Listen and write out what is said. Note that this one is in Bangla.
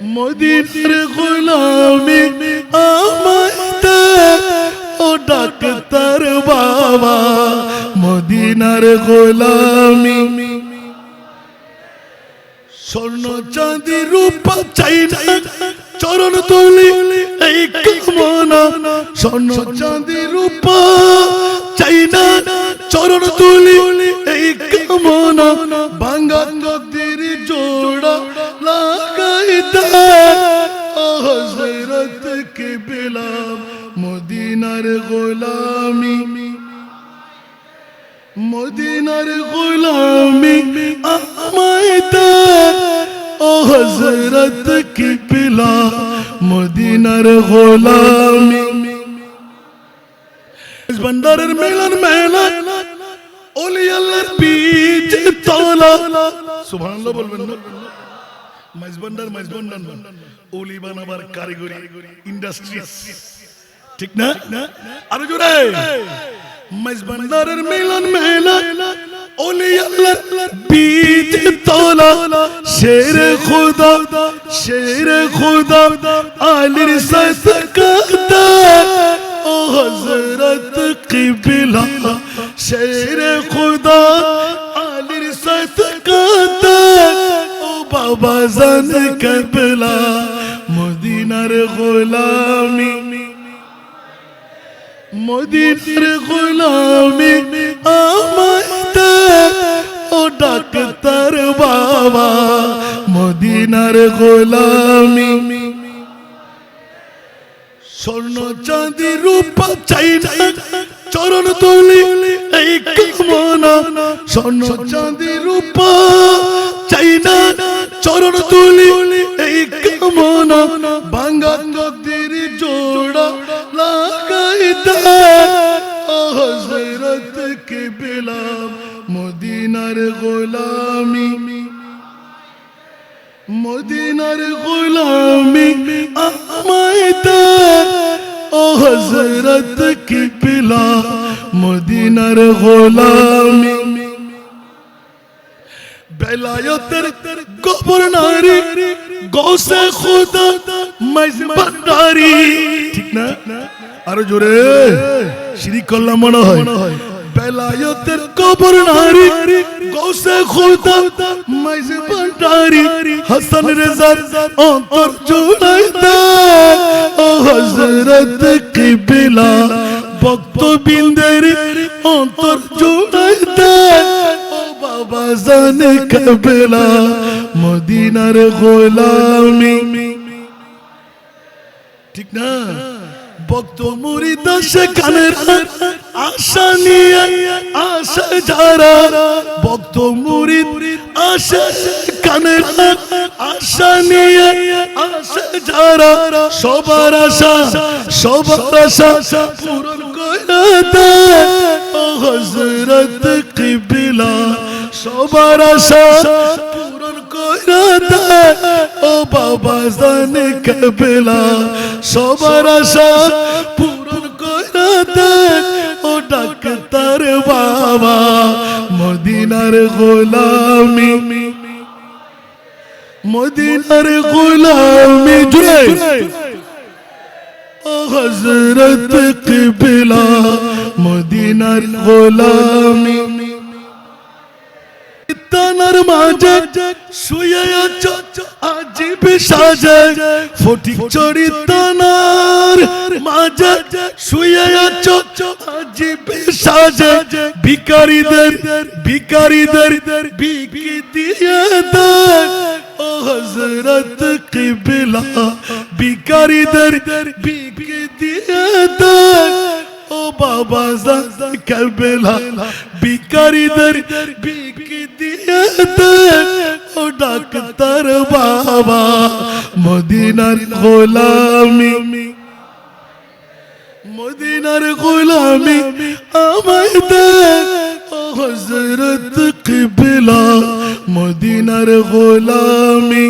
মদিনার গোলামি আমায় দে ও ডাক্তার বাবা, মদিনার গোলামি। স্বর্ণ চাঁদি রূপা চাই চরণ তুলি এই কামনা। স্বর্ণ চাঁদি রূপা চাই না, চরণ তুলি এই কামনা। ভাঙ্গা নদীর জোড়া লাগাই দে হজরত কে বেলাম মদিনার গোলামি। মদিনার গোলামি আমায় দে ও হজরত কি পিলা মদিনার গোলামি। ভন্ডারের মেলার মেলা। ওলি আল্লাহর বীজ তলা সুবহানাল্লাহ বলবেন না। মাইজ ভান্ডার মাইজ ওলি বানাবার কারিগরি ইন্ডাস্ট্রি ঠিক না আরও জোরে মাইজ ভান্ডারের মিলন মেলা ওলি আল্লাহর বীজ তোলা শের খুদা শের খুদা আলির সদকাতা ও হযরত কিবলা শের খুদা ও বাবা জান কাবলা, মদিনার গোলামি। মদিনার গোলামি আমায় দে ও ডাক্তার বাবা, মদিনার গোলামি। স্বর্ণ চাঁদি রূপা চাই না, চরণ তুলি, এই কামনা। স্বর্ণ চাঁদি রূপা চরণ তুলি, এই কামনা ভাঙ্গা নদীর জোড়া লাগাই দে ও হজরত কে বেলাম মদিনার গোলামি। মদিনার গোলামি আমায় দে ও হজরত কি পিলা মদিনার গোলামি। বেলায়তের গভর্নরি গৌসে খুদা মাইজ ভান্ডারি ঠিক না? আরও জোরে। শিরিক করলাম মনে হয়। বেলায়তের গভর্নরি গৌসে খুদা মাইজ ভান্ডারি হাসান রেজার অন্তর জোড়াই দে ও হযরত কিবলা, ভক্তবৃন্দের অন্তর জোড়াই দে ও বাবা জানে কবেলা, মদিনার গোলামি। ঠিক না? ভক্ত মুরিদ সেখানে আশা নিয়ে আশা যারা। ভক্ত মুরিদ আশা কানে আশা নিয়ে আশা যারা। সবার আশা সবার আশা পূরণ করে দে ও হযরত কিবলা সবার আশা পূরণ করে দে ও বাবা, জানে কবেলা, সবার আশা পূরণ করে দে ও ডাক্তার বাবা, মদিনার গোলামি। মদিনার গোলামি, জুড়ে। হজরত কিবলা, মদিনার গোলামি। মাঝে শুয়ে আছো আজিব সাজে ফটিক চড়ি তানার মাঝে শুয়ে আছো আজিব সাজে ভিকারীদের ভিকারীদের ভিকি দিয়ে দে ও হযরত কিবলা, ভিকারীদের ভিকি দিয়ে দে ও বাবা জান, কারবেলা, ভিকারীদের ভিকি দিয়ে দে ও ডাক্তার বাবা মদিনার গোলামি। মদিনার গোলামি আমায় হযরত কিবলা মদিনার গোলামি।